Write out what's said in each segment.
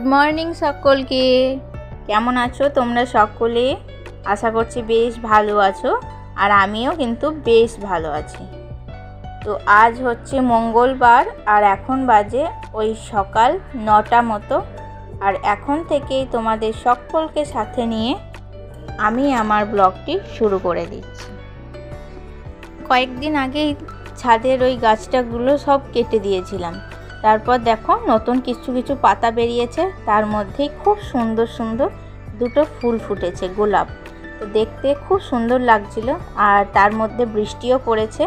Good morning সকলকে। কেমন আছো তোমরা সকলে? আশা করছি বেশ ভালো আছো, আর আমিও কিন্তু বেশ ভালো আছি। তো আজ হচ্ছে মঙ্গলবার, আর এখন বাজে ওই সকাল নটা মতো। আর এখন থেকেই তোমাদের সকলকে সাথে নিয়ে আমি আমার ব্লগটি শুরু করে দিচ্ছি। কয়েকদিন আগেই ছাদের ওই গাছটাগুলো সব কেটে দিয়েছিলাম। তারপর দেখো নতুন কিছু কিছু পাতা বেরিয়েছে, তার মধ্যেই খুব সুন্দর সুন্দর দুটো ফুল ফুটেছে, গোলাপ। তো দেখতে খুব সুন্দর লাগছিল আর তার মধ্যে বৃষ্টিও পড়েছে,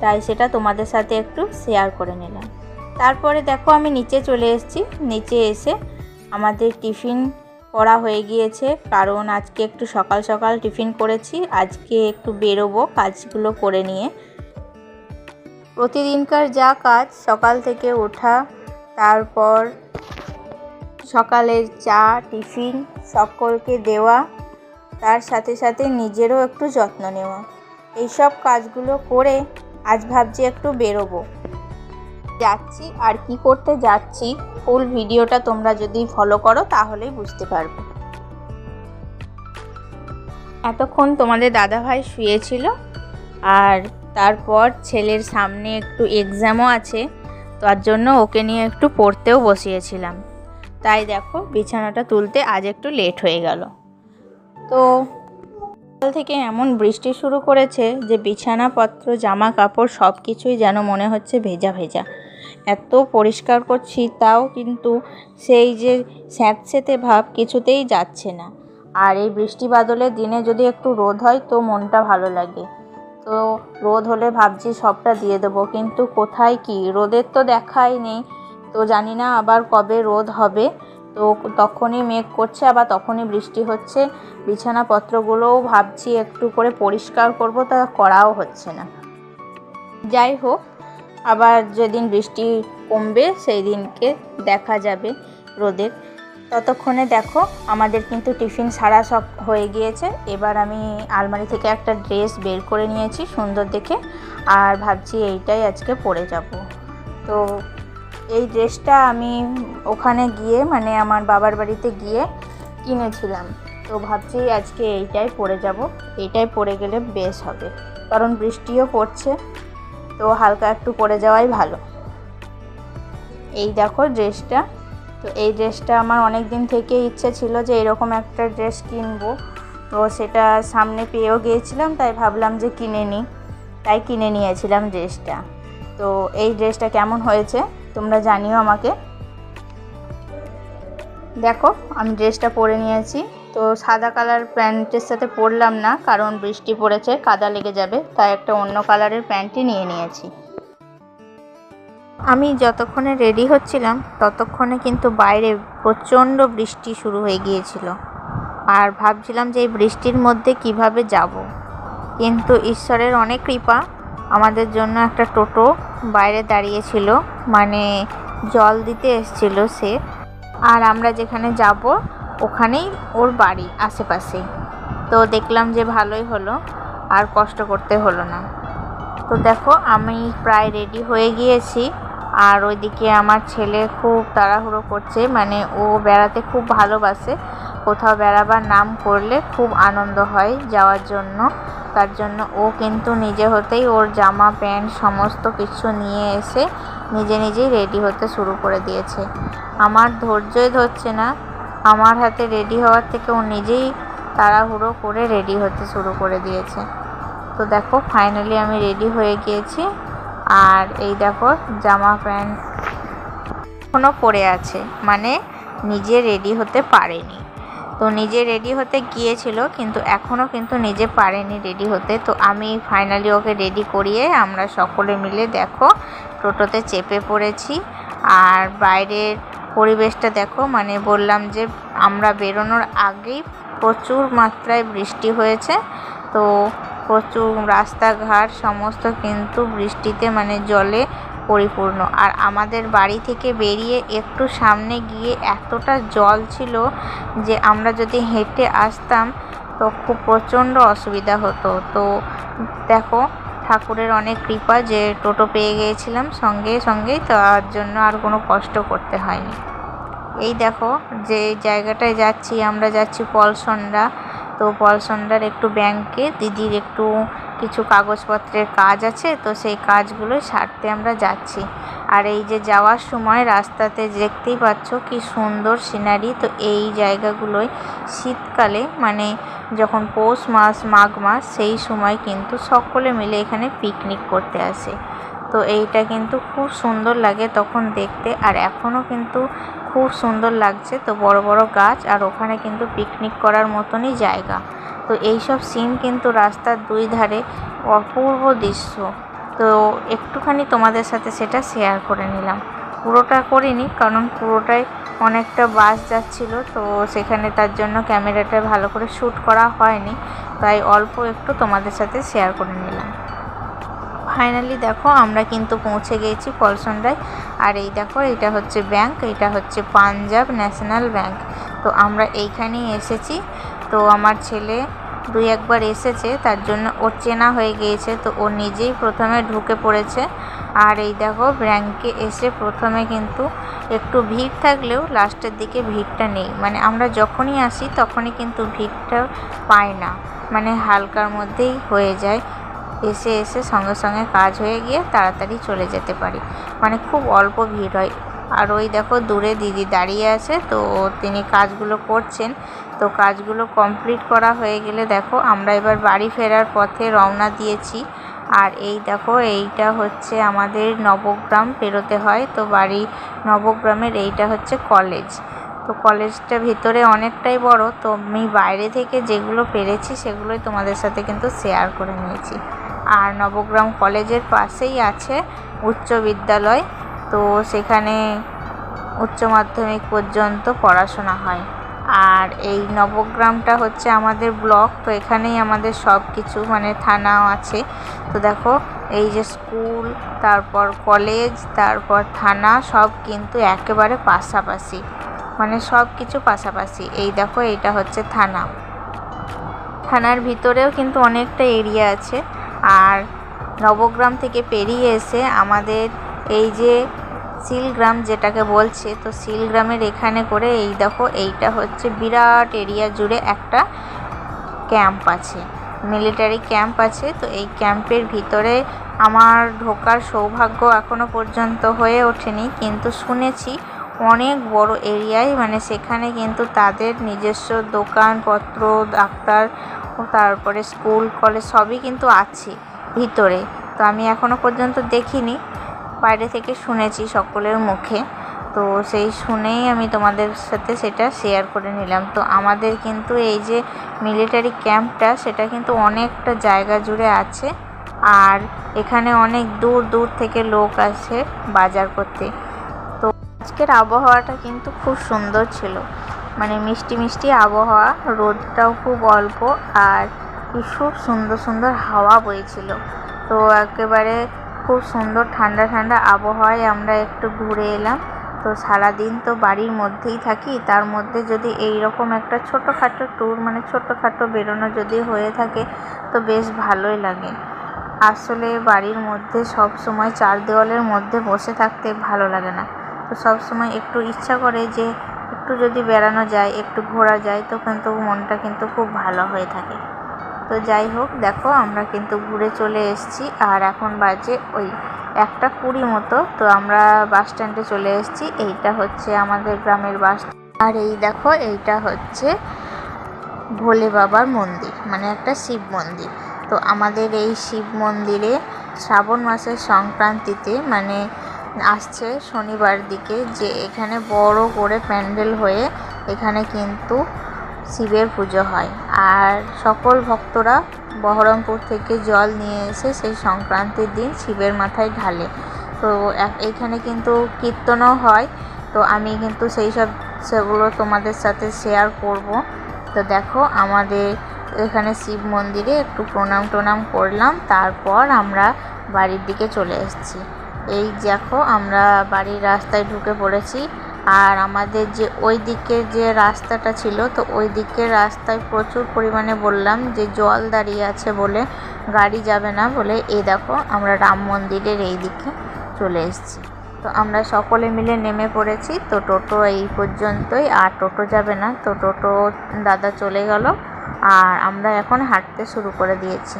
তাই সেটা তোমাদের সাথে একটু শেয়ার করে নিলাম। তারপরে দেখো আমি নিচে চলে এসেছি, নিচে এসে আমাদের টিফিন করা হয়ে গিয়েছে, কারণ আজকে একটু সকাল সকাল টিফিন করেছি, আজকে একটু বেরোবো কাজগুলো করে নিয়ে। প্রতিদিনকার যা কাজ, সকাল থেকে ওঠা, তারপর সকালের চা, টিফিন, সকলকে দেওয়া, তার সাথে সাথে নিজেরও একটু যত্ন নেওয়া। এইসব কাজগুলো করে আজ ভাবছি একটু বেরোবো। যাচ্ছি, আর কি করতে যাচ্ছি ফুল ভিডিওটা তোমরা যদি ফলো করো, তাহলেই বুঝতে পারবে। এতক্ষণ তোমাদের দাদাভাই শুয়েছিল, আর তারপর ছেলের সামনে একটু এক্সামও আছে, তার জন্য ওকে নিয়ে একটু পড়তেও বসিয়েছিলাম। তাই দেখো, বিছানাটা তুলতে আজ একটু লেট হয়ে গেল। তো সকাল থেকে এমন বৃষ্টি শুরু করেছে যে বিছানাপত্র জামা কাপড় সব কিছুই যেন মনে হচ্ছে ভেজা ভেজা। এত পরিষ্কার করছি, তাও কিন্তু সেই যে স্যাঁতসেঁতে ভাব কিছুতেই যাচ্ছে না। আর এই বৃষ্টি বাদলের দিনে যদি একটু রোদ হয়, তো মনটা ভালো লাগে। তো রোদ হলে ভাবছি সবটা দিয়ে দেবো, কিন্তু কোথায় কি? রোদের তো দেখাই নেই। তো জানি না আবার কবে রোদ হবে। তো তখনই মেঘ করছে, আবার তখনই বৃষ্টি হচ্ছে। বিছানাপত্রগুলোও ভাবছি একটু করে পরিষ্কার করব, তা করাও হচ্ছে না। যাই হোক, আবার যেদিন বৃষ্টি কমবে সেই দিনকে দেখা যাবে রোদের। ততক্ষণে দেখো, আমাদের কিন্তু টিফিন সারা সব হয়ে গিয়েছে। এবার আমি আলমারি থেকে একটা ড্রেস বের করে নিয়েছি সুন্দর দেখে, আর ভাবছি এইটাই আজকে পরে যাব। তো এই ড্রেসটা আমি ওখানে গিয়ে মানে আমার বাবার বাড়িতে গিয়ে কিনেছিলাম। তো ভাবছি আজকে এইটাই পরে যাব। এইটাই পরে গেলে বেশ হবে, কারণ বৃষ্টিও পড়ছে, তো হালকা একটু পরে যাওয়াই ভালো। এই দেখো ড্রেসটা। তো এই ড্রেসটা আমার অনেক দিন থেকে ইচ্ছে ছিল যে এরকম একটা ড্রেস কিনবো। তো সেটা সামনে পেয়েও গিয়েছিলাম, তাই ভাবলাম যে কিনে নিই তাই কিনে নিয়েছিলাম ড্রেসটা। তো এই ড্রেসটা কেমন হয়েছে তোমরা জানিও আমাকে। দেখো, আমি ড্রেসটা পরে নিয়েছি। তো সাদা কালার প্যান্টের সাথে পরলাম না, কারণ বৃষ্টি পড়েছে, কাদা লেগে যাবে, তাই একটা অন্য কালারের প্যান্টই নিয়ে নিয়েছি। আমি যতক্ষণে রেডি হচ্ছিলাম, ততক্ষণে কিন্তু বাইরে প্রচণ্ড বৃষ্টি শুরু হয়ে গিয়েছিল। আর ভাবছিলাম যে এই বৃষ্টির মধ্যে কীভাবে যাব। কিন্তু ঈশ্বরের অনেক কৃপা, আমাদের জন্য একটা টোটো বাইরে দাঁড়িয়েছিল মানে জল দিতে এসছিল সে। আর আমরা যেখানে যাব, ওখানেই ওর বাড়ি আশেপাশে। তো দেখলাম যে ভালোই হলো, আর কষ্ট করতে হলো না। তো দেখো, আমি প্রায় রেডি হয়ে গিয়েছি। আর ওইদিকে আমার ছেলে খুব তাড়াহুড়ো করছে মানে ও বেড়াতে খুব ভালোবাসে। কোথাও বেড়াবার নাম করলে খুব আনন্দ হয় যাওয়ার জন্য। তার জন্য ও কিন্তু নিজে হতেই ওর জামা, প্যান্ট সমস্ত কিছু নিয়ে এসে নিজে নিজেই রেডি হতে শুরু করে দিয়েছে। আমার ধৈর্যই ধরছে না। আমার হাতে রেডি হওয়ার থেকে ও নিজেই তাড়াহুড়ো করে রেডি হতে শুরু করে দিয়েছে। তো দেখো, ফাইনালি আমি রেডি হয়ে গিয়েছি। আর এই দেখো জামা প্যান্ট এখনও পরে আছে মানে নিজে রেডি হতে পারেনি। তো নিজে রেডি হতে গিয়েছিল, কিন্তু এখনও কিন্তু নিজে পারেনি রেডি হতে। তো আমি ফাইনালি ওকে রেডি করিয়ে আমরা সকলে মিলে দেখো টোটোতে চেপে পড়েছি। আর বাইরের পরিবেশটা দেখো মানে বললাম যে আমরা বেরোনোর আগেই প্রচুর মাত্রায় বৃষ্টি হয়েছে। তো প্রচুর রাস্তাঘাট, সমস্ত কিন্তু বৃষ্টিতে মানে জলে পরিপূর্ণ। আর আমাদের বাড়ি থেকে বেরিয়ে একটু সামনে গিয়ে এতটা জল ছিল যে আমরা যদি হেঁটে আসতাম তো খুব প্রচণ্ড অসুবিধা হতো। তো দেখো, ঠাকুরের অনেক কৃপা যে টোটো পেয়ে গিয়েছিলাম সঙ্গে সঙ্গেই, তার জন্য আর কোনো কষ্ট করতে হয়নি। এই দেখো, যে জায়গাটায় যাচ্ছি, আমরা যাচ্ছি পলসন্ডা তো পলসন্ডার একটু ব্যাংকে দিদির একটু কিছু কাগজপত্রের কাজ আছে, তো সেই কাজগুলো সারতে আমরা যাচ্ছি। আর এই যে যাওয়ার সময় রাস্তাতে দেখতেই পাচ্ছ কি সুন্দর সিনারি তো এই জায়গাগুলোয় শীতকালে মানে যখন পৌষ মাস, মাঘ মাস, সেই সময় কিন্তু সকলে মিলে এখানে পিকনিক করতে আসে। তো এইটা কিন্তু খুব সুন্দর লাগে তখন দেখতে, আর এখনও কিন্তু খুব সুন্দর লাগছে। তো বড় বড় গাছ আর ওখানে কিন্তু পিকনিক করার মতনই জায়গা। তো এইসব সিন কিন্তু রাস্তার দুই ধারে অপূর্ব দৃশ্য। তো একটুখানি তোমাদের সাথে সেটা শেয়ার করে নিলাম। পুরোটা করিনি কারণ পুরোটাই অনেকটা বাস যাচ্ছিল। তো সেখানে তার জন্য ক্যামেরাটা ভালো করে শ্যুট করা হয়নি। তাই অল্প একটু তোমাদের সাথে শেয়ার করে নিলাম। ফাইনালি দেখো আমরা কিন্তু পৌঁছে গিয়েছি পলসন্ডায় আর এই দেখো, এটা হচ্ছে ব্যাংক, এটা হচ্ছে পাঞ্জাব ন্যাশনাল ব্যাংক। তো আমরা এইখানেই এসেছি। তো আমার ছেলে দুই একবার এসেছে, তার জন্য ওর চেনা হয়ে গিয়েছে, তো ও নিজেই প্রথমে ঢুকে পড়েছে। আর এই দেখো, ব্যাংকে এসে প্রথমে কিন্তু একটু ভিড় থাকলেও লাস্টের দিকে ভিড়টা নেই। মানে আমরা যখনই আসি, তখনই কিন্তু ভিড়টা পাই না। মানে হালকার মধ্যেই হয়ে যায়। এসে এসে সঙ্গে সঙ্গে কাজ হয়ে গিয়ে তাড়াতাড়ি চলে যেতে পারি। মানে খুব অল্প ভিড় হয়। আর ওই দেখো দূরে দিদি দাঁড়িয়ে আছে, তো তিনি কাজগুলো করছেন। তো কাজগুলো কমপ্লিট করা হয়ে গেলে দেখো আমরা এবার বাড়ি ফেরার পথে রওনা দিয়েছি। আর এই দেখো এইটা হচ্ছে আমাদের নবগ্রাম পেরোতে হয়। তো বাড়ি নবগ্রামের এইটা হচ্ছে কলেজ। তো কলেজটা ভিতরে অনেকটাই বড়। তো আমি বাইরে থেকে যেগুলো পেরেছি সেগুলোই তোমাদের সাথে কিন্তু শেয়ার করে নিয়েছি। আর নবগ্রাম কলেজের পাশেই আছে উচ্চ বিদ্যালয়। তো সেখানে উচ্চ মাধ্যমিক পর্যন্ত পড়াশোনা হয়। আর এই নবগ্রামটা হচ্ছে আমাদের ব্লক, তো এখানেই আমাদের সব কিছু মানে থানাও আছে। তো দেখো, এই যে স্কুল, তারপর কলেজ, তারপর থানা, সব কিন্তু একেবারে পাশাপাশি। মানে সব কিছু পাশাপাশি। এই দেখো, এইটা হচ্ছে থানা। থানার ভিতরেও কিন্তু অনেকটা এরিয়া আছে। আর নবগ্রাম থেকে পেরিয়ে এসে আমাদের এই যে শিলগ্রাম যেটাকে বলছে, তো শিলগ্রামের এখানে করে এই দেখো, এইটা হচ্ছে বিরাট এরিয়া জুড়ে একটা ক্যাম্প আছে, মিলিটারি ক্যাম্প আছে। তো এই ক্যাম্পের ভিতরে আমার ঢোকার সৌভাগ্য এখনও পর্যন্ত হয়ে ওঠেনি, কিন্তু শুনেছি অনেক বড় এরিয়ায় মানে সেখানে কিন্তু তাদের নিজস্ব দোকানপত্র ডাক্তার তারপরে স্কুল, কলেজ সবই কিন্তু আছে ভিতরে। তো আমি এখনও পর্যন্ত দেখিনি, বাইরে থেকে শুনেছি সকলের মুখে। তো সেই শুনেই আমি তোমাদের সাথে সেটা শেয়ার করে নিলাম। তো আমাদের কিন্তু এই যে মিলিটারি ক্যাম্পটা সেটা কিন্তু অনেকটা জায়গা জুড়ে আছে। আর এখানে অনেক দূর দূর থেকে লোক আসে বাজার করতে। তো আজকের আবহাওয়াটা কিন্তু খুব সুন্দর ছিল। মানে মিষ্টি মিষ্টি আবহাওয়া, রোদটাও খুব অল্প আর খুব সুন্দর সুন্দর হাওয়া বইছিল। তো একেবারে খুব সুন্দর ঠান্ডা ঠান্ডা আবহাওয়ায় আমরা একটু ঘুরে এলাম। তো সারাদিন তো বাড়ির মধ্যেই থাকি, তার মধ্যে যদি এই রকম একটা ছোটোখাটো ট্যুর মানে ছোটোখাটো বেরোনো যদি হয়ে থাকে, তো বেশ ভালোই লাগে। আসলে বাড়ির মধ্যে সব সময় চার দেওয়ালের মধ্যে বসে থাকতে ভালো লাগে না। তো সব সময় একটু ইচ্ছা করে যে একটু যদি বেড়ানো যায়, একটু ঘোরা যায় তো কিন্তু মনটা কিন্তু খুব ভালো হয়ে থাকে। তো যাই হোক, দেখো আমরা কিন্তু ঘুরে চলে এসেছি, আর এখন বাজে ওই একটা কুড়ি মতো। তো আমরা বাস স্ট্যান্ডে চলে এসেছি, এইটা হচ্ছে আমাদের গ্রামের বাস আর এই দেখো, এইটা হচ্ছে ভোলে বাবার মন্দির মানে একটা শিব মন্দির। তো আমাদের এই শিব মন্দিরে শ্রাবণ মাসের সংক্রান্তিতে মানে আসছে শনিবার দিকে যে এখানে বড় করে প্যান্ডেল হয়ে এখানে কিন্তু শিবের পুজো হয়। আর সকল ভক্তরা বহরমপুর থেকে জল নিয়ে এসে সেই সংক্রান্তির দিন শিবের মাথায় ঢালে। তো এখানে কিন্তু কীর্তনও হয়। তো আমি কিন্তু সেই সব, সেগুলো তোমাদের সাথে শেয়ার করব। তো দেখো আমাদের এখানে শিব মন্দিরে একটু প্রণাম টোনাম করলাম, তারপর আমরা বাড়ির দিকে চলে এসেছি। এই দেখো, আমরা বাড়ির রাস্তায় ঢুকে পড়েছি। আর আমাদের যে ওই দিকের যে রাস্তাটা ছিল, তো ওই দিকের রাস্তায় প্রচুর পরিমাণে বললাম যে জল দাঁড়িয়ে আছে বলে গাড়ি যাবে না বলে। এই দেখো, আমরা রাম মন্দিরের এই দিকে চলে এসেছি। তো আমরা সকলে মিলে নেমে পড়েছি। তো টোটো এই পর্যন্তই। আর টোটো যাবে না, তো টোটো দাদা চলে গেল। আর আমরা এখন হাঁটতে শুরু করে দিয়েছি।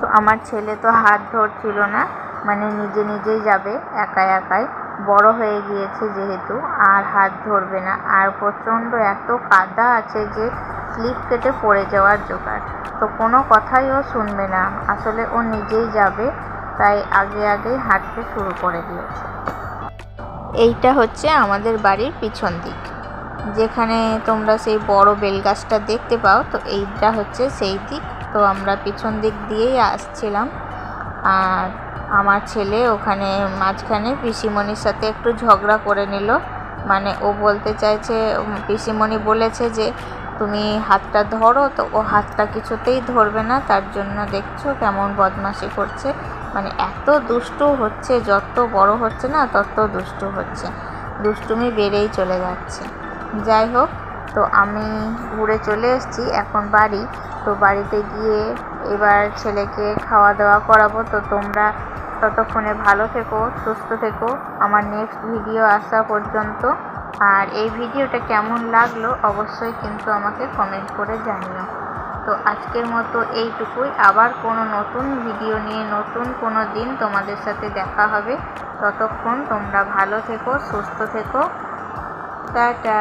তো আমার ছেলে তো হাত ধরছিল না। মানে নিজে নিজেই যাবে একা একাই। বড় হয়ে গিয়েছে যেহেতু, আর হাত ধরবে না। আর প্রচণ্ড এত কাদা আছে যে স্লিপ কেটে পড়ে যাওয়ার জোগাড়। তো কোনো কথাই ও শুনবে না। আসলে ও নিজেই যাবে, তাই আগে আগেই হাঁটতে শুরু করে দিয়েছে। এইটা হচ্ছে আমাদের বাড়ির পিছন দিক। যেখানে তোমরা সেই বড় বেলগাছটা দেখতে পাও, তো এইটা হচ্ছে সেই দিক। তো আমরা পিছন দিক দিয়েই আসছিলাম। আর আমার ছেলে ওখানে মাঝখানে পিসিমণির সাথে একটু ঝগড়া করে নিল। মানে ও বলতে চাইছে পিসিমণি বলেছে যে, তুমি হাতটা ধরো। তো ও হাতটা কিছুতেই ধরবে না। তার জন্য দেখছ কেমন বদমাশি করছে। মানে এত দুষ্টু হচ্ছে, যত বড় হচ্ছে না, তত দুষ্টু হচ্ছে। দুষ্টুমি বেড়েই চলে যাচ্ছে। যাই হোক, তো আমি ঘুরে চলে এসেছি, এখন বাড়ি। তো বাড়িতে গিয়ে এবার ছেলেকে খাওয়া দাওয়া করাবো। তো তোমরা ততক্ষণে ভালো থেকো, সুস্থ থেকো। আমার নেক্সট ভিডিও আসা পর্যন্ত। আর এই ভিডিওটা কেমন লাগল অবশ্যই কিন্তু আমাকে কমেন্ট করে জানিও। তো আজকের মতো এইটুকুই। আবার কোনো নতুন ভিডিও নিয়ে, নতুন কোনো দিন তোমাদের সাথে দেখা হবে। ততক্ষণ তোমরা ভালো থেকো, সুস্থ থেকো। টাটা।